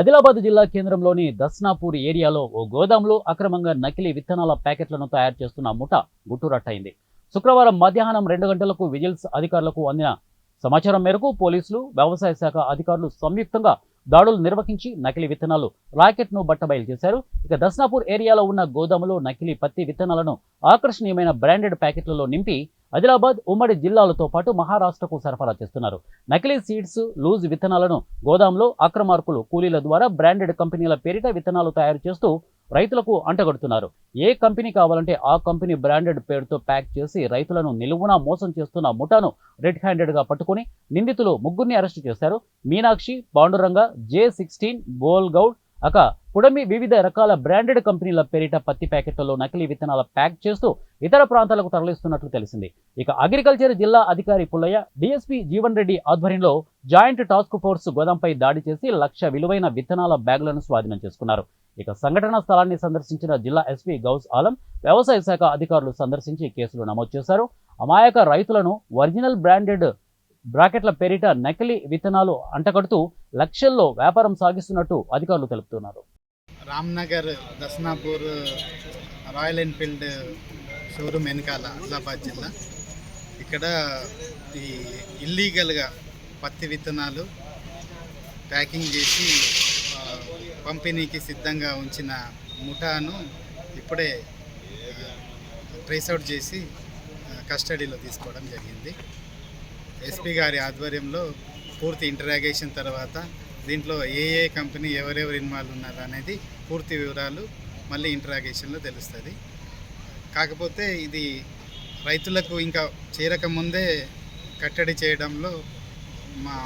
ఆదిలాబాద్ జిల్లా కేంద్రంలోని దస్నాపూర్ ఏరియాలో ఓ గోదాంలో అక్రమంగా నకిలీ విత్తనాల ప్యాకెట్లను తయారు చేస్తున్న ముఠ గుట్టురట్టయింది. శుక్రవారం మధ్యాహ్నం రెండు గంటలకు విజిల్స్ అధికారులకు అందిన సమాచారం మేరకు పోలీసులు వ్యవసాయ శాఖ అధికారులు సంయుక్తంగా దాడులు నిర్వహించి నకిలీ విత్తనాలు రాకెట్ను బట్టబయలు చేశారు. ఇక దస్నాపూర్ ఏరియాలో ఉన్న గోదాములో నకిలీ పత్తి విత్తనాలను ఆకర్షణీయమైన బ్రాండెడ్ ప్యాకెట్లలో నింపి ఆదిలాబాద్ ఉమ్మడి జిల్లాలతో పాటు మహారాష్ట్రకు సరఫరా చేస్తున్నారు. నకిలీ సీడ్స్ లూజ్ విత్తనాలను గోదాంలో అక్రమార్కులు కూలీల ద్వారా బ్రాండెడ్ కంపెనీల పేరిట విత్తనాలు తయారు చేస్తూ రైతులకు అంటగడుతున్నారు. ఏ కంపెనీ కావాలంటే ఆ కంపెనీ బ్రాండెడ్ పేరుతో ప్యాక్ చేసి రైతులను నిలువునా మోసం చేస్తున్న ముఠాను రెడ్ హ్యాండెడ్గా పట్టుకుని నిందితులు ముగ్గురిని అరెస్టు చేశారు. మీనాక్షి పాండురంగ జే సిక్స్టీన్ బోల్ గౌడ్ అక కుడమి వివిధ రకాల బ్రాండెడ్ కంపెనీల పేరిట పత్తి ప్యాకెట్లలో నకిలీ విత్తనాల ప్యాక్ చేస్తూ ఇతర ప్రాంతాలకు తరలిస్తున్నట్లు తెలిసింది. ఇక అగ్రికల్చర్ జిల్లా అధికారి పుల్లయ్య డిఎస్పీ జీవన్ రెడ్డి ఆధ్వర్యంలో జాయింట్ టాస్క్ ఫోర్స్ గోదాంపై దాడి చేసి లక్ష విలువైన విత్తనాల బ్యాగులను స్వాధీనం చేసుకున్నారు. ఇక సంఘటనా స్థలాన్ని సందర్శించిన జిల్లా ఎస్పీ గౌస్ ఆలం వ్యవసాయ శాఖ అధికారులు సందర్శించి కేసులు నమోదు చేశారు. అమాయక రైతులను ఒరిజినల్ బ్రాండెడ్ బ్రాకెట్ల పేరిట నకిలీ విత్తనాలు అంటగడుతూ లక్షల్లో వ్యాపారం సాగిస్తున్నట్టు అధికారులు తెలుపుతున్నారు. Ramnagar Dasnapur Royal Enfield showroom వెనకాల ఆదిలాబాద్ జిల్లా. ఇక్కడ ఈ ఇల్లీగల్గా పత్తి విత్తనాలు ప్యాకింగ్ చేసి పంపిణీకి సిద్ధంగా ఉంచిన ముఠాను ఇప్పుడే ట్రేస్అవుట్ చేసి కస్టడీలో తీసుకోవడం జరిగింది. ఎస్పీ గారి ఆధ్వర్యంలో పూర్తి ఇంటరాగేషన్ తర్వాత దీంట్లో ఏ ఏ కంపెనీ ఎవరెవరు ఇన్వాల్వ్ ఉన్నారు అనేది పూర్తి వివరాలు మళ్ళీ ఇంటరాగేషన్లో తెలుస్తుంది. కాకపోతే ఇది రైతులకు ఇంకా చేరకముందే కట్టడి చేయడంలో మా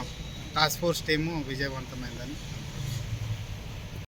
టాస్క్ ఫోర్స్ టీము విజయవంతమైందని